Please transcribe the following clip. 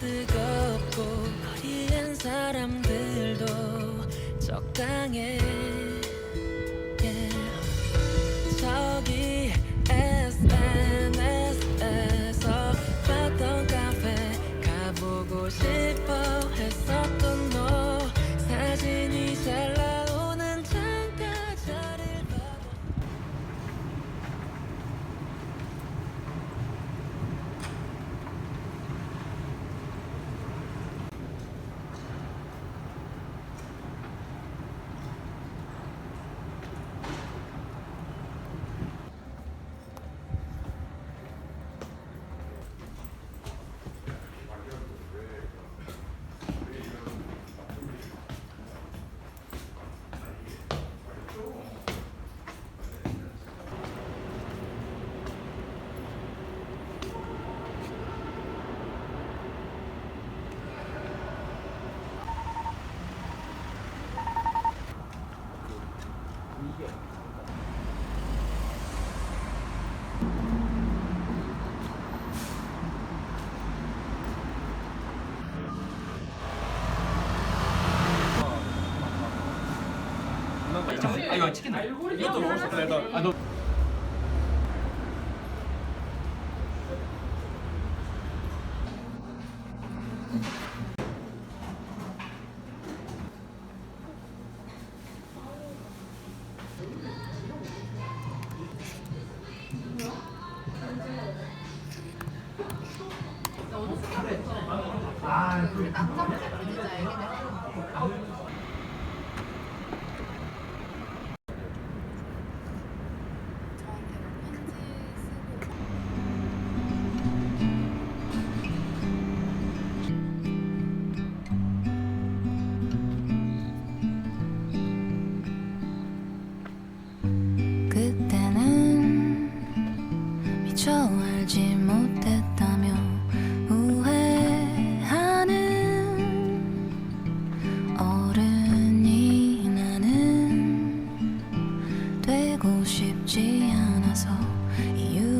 뜨겁고 거리엔 사람들도 적당해 아 이거 치킨 이것도 먹을 수 있다. 아 너. 그때 싶지 않아서 이유